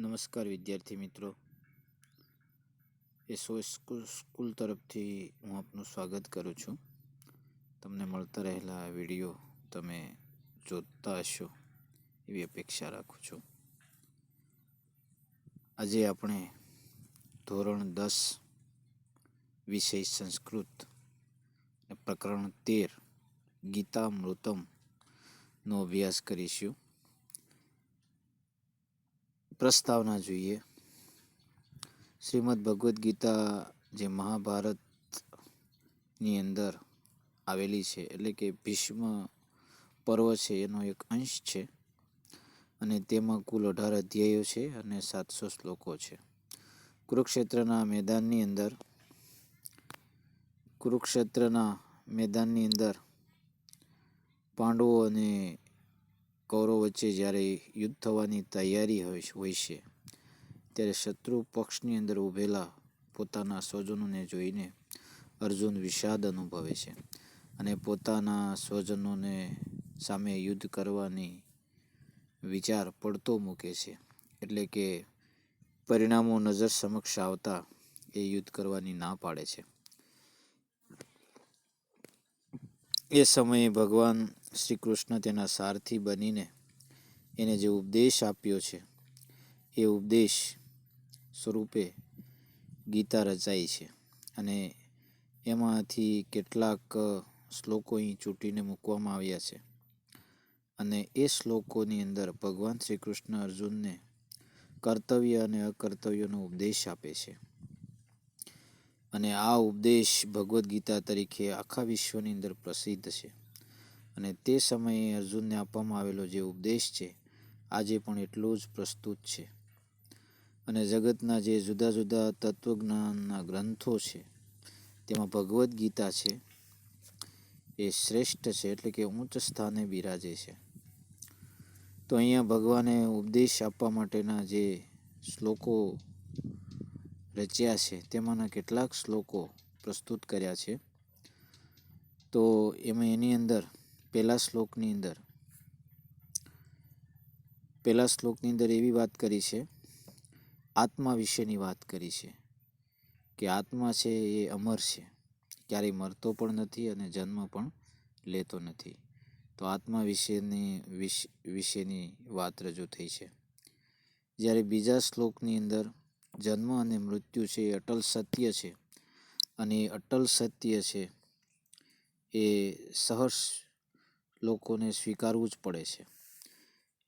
નમસ્કાર વિદ્યાર્થી મિત્રો. એસો સ્કૂલ તરફથી હું આપનું સ્વાગત કરું છું. તમને મળતા રહેલા વીડિયો તમે જોતા હશો એવી અપેક્ષા રાખું છું. આજે આપણે ધોરણ દસ વિષય સંસ્કૃત પ્રકરણ તેર ગીતામૃતમનો અભ્યાસ કરીશું. પ્રસ્તાવના જોઈએ. શ્રીમદ ભગવદ્ ગીતા જે મહાભારતની અંદર આવેલી છે, એટલે કે ભીષ્મ પર્વ છે, એનો એક અંશ છે. અને તેમાં કુલ અઢાર અધ્યાયો છે અને સાતસો શ્લોકો છે. કુરુક્ષેત્રના મેદાનની અંદર, કુરુક્ષેત્રના મેદાનની અંદર પાંડવો અને કૌરવ વચ્ચે જ્યારે યુદ્ધ થવાની તૈયારી હોય છે, ત્યારે શત્રુ પક્ષની અંદર ઊભેલા પોતાના સ્વજનોને જોઈને અર્જુન વિષાદ અનુભવે છે અને પોતાના સ્વજનોને સામે યુદ્ધ કરવાની વિચાર પડતો મૂકે છે. એટલે કે પરિણામો નજર સમક્ષ આવતા એ યુદ્ધ કરવાની ના પાડે છે. એ સમયે ભગવાન શ્રી કૃષ્ણ તેના સારથી બનીને એને જે ઉપદેશ આપ્યો છે, એ ઉપદેશ સ્વરૂપે ગીતા રચાઈ છે. અને એમાંથી કેટલાક શ્લોકો અહીં ચૂંટીને મૂકવામાં આવ્યા છે. અને એ શ્લોકોની અંદર ભગવાન શ્રી કૃષ્ણ અર્જુનને કર્તવ્ય અને અકર્તવ્યનો ઉપદેશ આપે છે. અને આ ઉપદેશ ભગવદ્ ગીતા તરીકે આખા વિશ્વની અંદર પ્રસિદ્ધ છે. અને તે સમયે અર્જુનને આપવામાં આવેલો જે ઉપદેશ છે, આજે પણ એટલો જ પ્રસ્તુત છે. અને જગતના જે જુદા જુદા તત્વજ્ઞાનના ગ્રંથો છે, તેમાં ભગવદ્ ગીતા છે, એ શ્રેષ્ઠ છે, એટલે કે ઉચ્ચ સ્થાને બિરાજે છે. તો અહીંયા ભગવાને ઉપદેશ આપવા માટેના જે શ્લોકો રચ્યા છે, તેમાંના કેટલાક શ્લોકો પ્રસ્તુત કર્યા છે. તો એમાં એની અંદર પહેલા શ્લોકની અંદર. પહેલા શ્લોકની અંદર એવી વાત કરી છે, આત્મા વિશેની વાત કરી છે કે આત્મા છે એ અમર છે. ક્યારેય મરતો પણ નથી અને જન્મ પણ લેતો નથી. તો આત્મા વિશેની વિશેની વાત રજૂ થઈ છે. જ્યારે બીજા શ્લોકની અંદર જન્મ અને મૃત્યુ છે એ અટલ સત્ય છે અને એ અટલ સત્ય છે એ સહર્ષ લોકોને સ્વીકારવું જ પડે છે.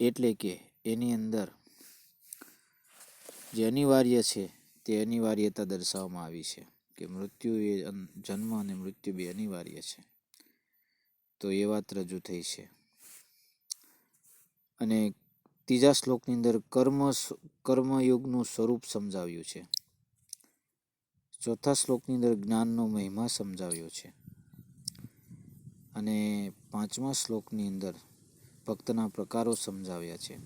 એટલે કે એની અંદર જે અનિવાર્ય છે તે અનિવાર્યતા દર્શાવવામાં આવી છે કે મૃત્યુ એ જન્મ અને મૃત્યુ બે અનિવાર્ય છે. તો એ વાત રજૂ થઈ છે. અને ત્રીજા શ્લોકની અંદર કર્મ કર્મયુગનું સ્વરૂપ સમજાવ્યું છે. ચોથા શ્લોકની અંદર જ્ઞાનનો મહિમા સમજાવ્યો છે. અને પાંચમા શ્લોકની અંદર ભક્તના પ્રકારો સમજાવ્યા છે.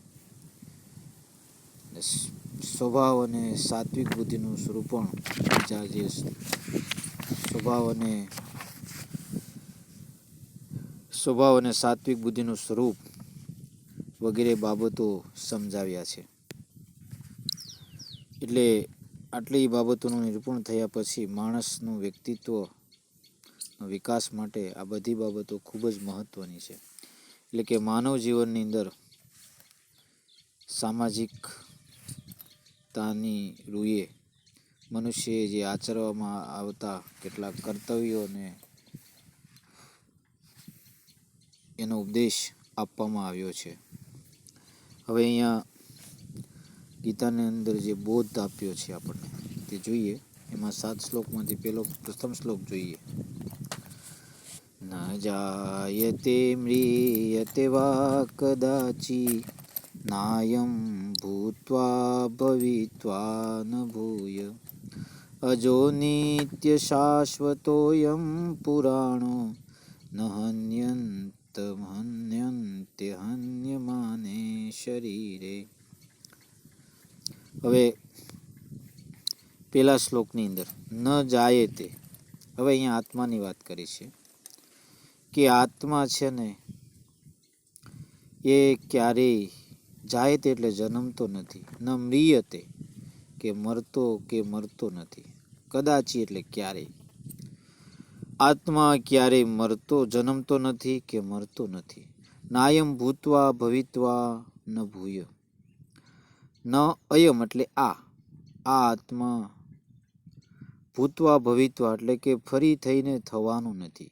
સ્વભાવ અને સાત્વિક બુદ્ધિનું સ્વરૂપણ બીજા જે સ્વભાવ અને સ્વભાવ અને સાત્વિક બુદ્ધિનું સ્વરૂપ વગેરે બાબતો સમજાવ્યા છે. એટલે આટલી બાબતોનું નિરૂપણ થયા પછી માણસનું વ્યક્તિત્વ વિકાસ માટે આ બધી બાબતો ખૂબ જ મહત્ત્વની છે. એટલે કે માનવ જીવનની અંદર સામાજિકતાની રૂએ મનુષ્યએ જે આચરવામાં આવતા કેટલાક કર્તવ્યોને એનો ઉપદેશ આપવામાં આવ્યો છે. હવે અહીંયા ગીતાની અંદર જે બોધ આપ્યો છે આપણને તે જોઈએ. એમાં સાત શ્લોકમાંથી પહેલો પ્રથમ શ્લોક જોઈએ. ન જાયતે મ્રિયતે વા કદાચી નાયમ ભૂત્વા ભવિત્વા ન ભૂય અજો નિત્ય શાશ્વતોયમ પુરાણો ન હન્યંત હન્યંતે હન્યમાને શરીરે હવે પેલા શ્લોકની અંદર, ન જાય તે હવે અહીંયા આત્માની વાત કરી છે. કે આત્મા છે ને, એ ક્યારેય જાય તે એટલે જન્મતો નથી. ન મ્રિયતે કે મરતો કે મરતો નથી. કદાચી એટલે ક્યારેય. આત્મા ક્યારેય મરતો, જન્મતો નથી કે મરતો નથી. નાયમ ભૂતવા ભવિત્વા ન ભૂય. ન અયમ એટલે આ. આ આત્મા ભૂતવા ભવિત્વા એટલે કે ફરી થઈને થવાનું નથી.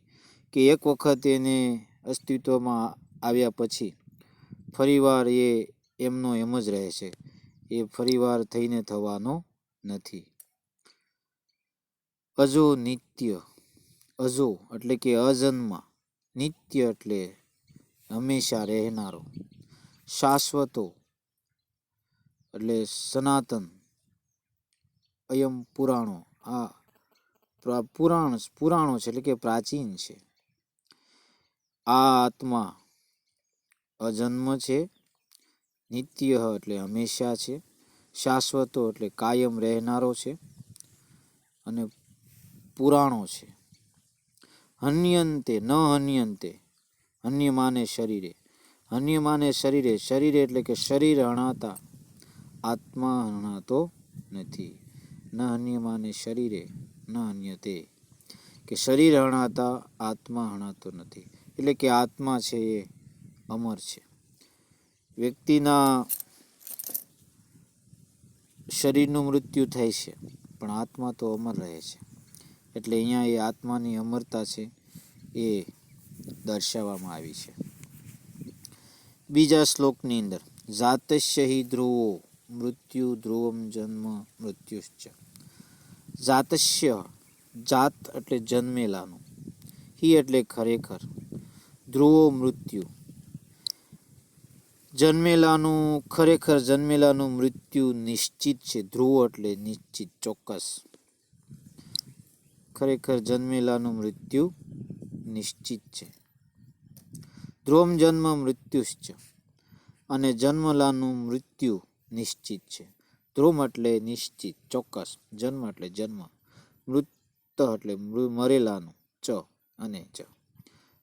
કે એક વખત એને અસ્તિત્વમાં આવ્યા પછી ફરીવાર એ એમનો એમ જ રહે છે. એ ફરીવાર થઈને થવાનો નથી. અજો નિત્ય, અજો એટલે કે અજન્મા. નિત્ય એટલે હંમેશા રહેનારો, શાશ્વતો એટલે સનાતન, અયમ પુરાણો. આ પુરાણ, પુરાણો છે એટલે કે પ્રાચીન છે. આ આત્મા. અજન્મ છે, નિત્ય એટલે હંમેશા છે, શાશ્વતો એટલે કાયમ રહેનારો છે અને પુરાણો છે. હન્યંતે ન હન્યંતે હન્ય માને શરીરે. હન્યમાને શરીરે શરીરે એટલે કે શરીર હણાતા, આત્મા હણાતો નથી. ન હન્યમાને શરીરે, ન હન્યતે. કે શરીર હણાતા, આત્મા હણાતો નથી. એટલે કે આત્મા છે એ અમર છે. વ્યક્તિના શરીરનું મૃત્યુ થાય છે, પણ આત્મા તો અમર રહે છે. એટલે અહીંયા એ આત્માની અમરતા છે એ દર્શાવવામાં આવી છે. બીજા શ્લોકની અંદર, જાતસ્ય હિ ધ્રુવો, મૃત્યુ ધ્રુવમ જન્મ મૃત્યુશ્ચ. જાતસ્ય, જાત એટલે જન્મેલાનું. હિ એટલે ખરેખર. ધ્રુવો મૃત્યુ. જન્મેલાનું, ખરેખર જન્મેલાનું મૃત્યુ નિશ્ચિત છે. ધ્રુવ એટલે નિશ્ચિત, ચોક્કસ. ખરેખર જન્મેલાનું મૃત્યુ નિશ્ચિત છે. ધ્રુવમ જન્મ મૃત્યુશ્ચ અને જન્મલાનું મૃત્યુ નિશ્ચિત છે. ધ્રુમ એટલે નિશ્ચિત, ચોક્કસ. જન્મ એટલે જન્મ. મૃત એટલે મરેલાનું, ચ અને ચ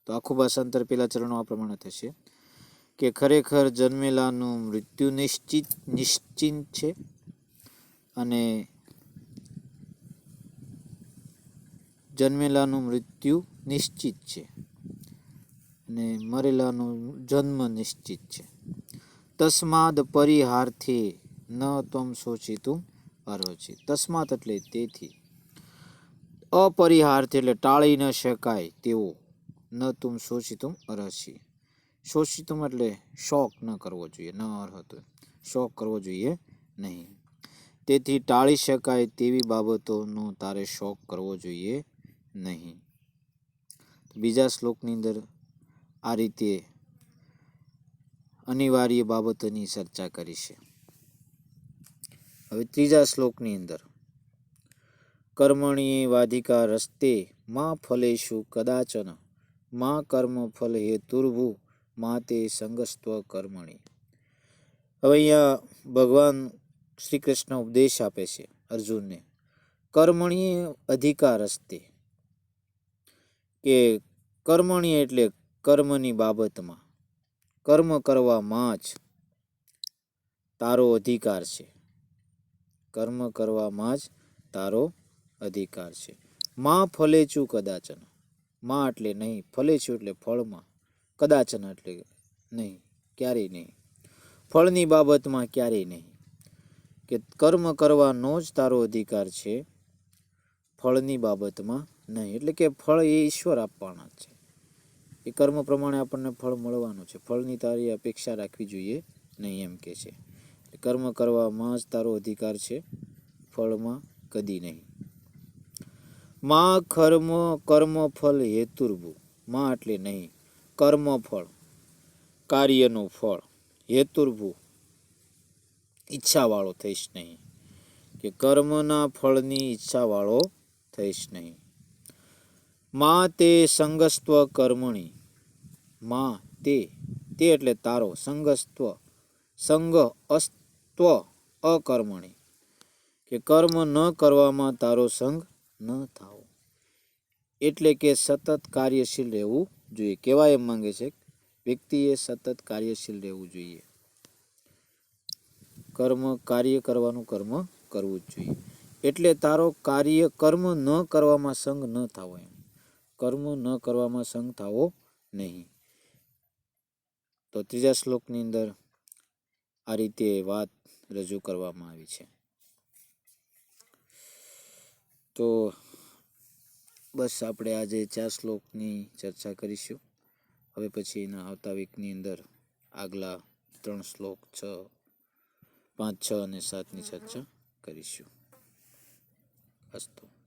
તો આખું ભાષાંતર પેલા ચરણો આ પ્રમાણે થશે. કે ખરેખર જન્મેલાનું મૃત્યુ નિશ્ચિત નિશ્ચિત છે અને જન્મેલાનું મૃત્યુ નિશ્ચિત છે અને મરેલાનું જન્મ નિશ્ચિત છે. તસ્માદ પરિહારથી ન તમ શોચિતું અર્હસી તસ્માત એટલે તેથી. અપરિહારથી એટલે ટાળી ન શકાય તેવો. ન તુમ શોચિતું અરહસી શોષિતમ એટલે શોક ન કરવો જોઈએ, ન અર્હતો. શોક કરવો જોઈએ નહીં. તેથી ટાળી શકાય તેવી બાબતોનો તારે શોક કરવો જોઈએ નહીં. બીજા શ્લોકની અંદર આ રીતે અનિવાર્ય બાબતોની ચર્ચા કરી છે. હવે ત્રીજા શ્લોકની અંદર. કર્મણીએ વાધિકા રસ્તે માં ફલેશુ કદાચન માં કર્મ ફલ હેતુર્ભુ મા તે સંગસ્ત્વ કર્મણી. હવે અહીંયા ભગવાન શ્રી કૃષ્ણ ઉપદેશ આપે છે અર્જુનને. કર્મણીએ અધિકાર હસ્તે કે કર્મણી એટલે કર્મની બાબતમાં. કર્મ કરવામાં જ તારો અધિકાર છે. કર્મ કરવામાં જ તારો અધિકાર છે. માં ફલેચું કદાચન. માં એટલે નહીં ફલેચું એટલે ફળમાં કદાચન એટલે નહીં, ક્યારેય નહીં. ફળની બાબતમાં ક્યારેય નહીં. કે કર્મ કરવાનો જ તારો અધિકાર છે, ફળની બાબતમાં નહીં. એટલે કે ફળ એ ઈશ્વર આપવાના છે. એ કર્મ પ્રમાણે આપણને ફળ મળવાનું છે. ફળની તારી અપેક્ષા રાખવી જોઈએ, નહીં એમ કે છે. કર્મ કરવામાં જ તારો અધિકાર છે, ફળમાં કદી નહીં. માં કર્મ કર્મફળ હેતુર્ભુ માં એટલે નહીં. કર્મફળ કાર્યનું ફળ હેતુર્ભુ ઈચ્છાવાળો થઈશ નહીં. કે કર્મના ફળની ઈચ્છાવાળો થઈશ નહીં. માં તે સંગસ્ત્વ કર્મણી. માં તે તે એટલે તારો સંગસ્ત્વ સંગ અસ્ત્વ અકર્મણી. કે કર્મ ન કરવામાં તારો સંગ ન થાવો. એટલે કે સતત કાર્યશીલ રહેવું જોઈએ. કેવા એમ માંગે છે વ્યક્તિએ સતત કાર્યશીલ રહેવું જોઈએ. કર્મ કાર્ય કરવાનું કર્મ કરવું જ જોઈએ. એટલે તારો કાર્ય કર્મ ન કરવામાં સંગ ન થાવો એમ. કર્મ ન કરવામાં સંગ થાવો નહીં. તો ત્રીજા શ્લોકની અંદર આ રીતે વાત રજૂ કરવામાં આવી છે. તો બસ આપણે આજે ચાર શ્લોકની ચર્ચા કરીશું. હવે પછી એના આવતા વીકની અંદર આગલા ત્રણ શ્લોક છ, પાંચ, છ અને સાતની ચર્ચા કરીશું. અસ્તુ.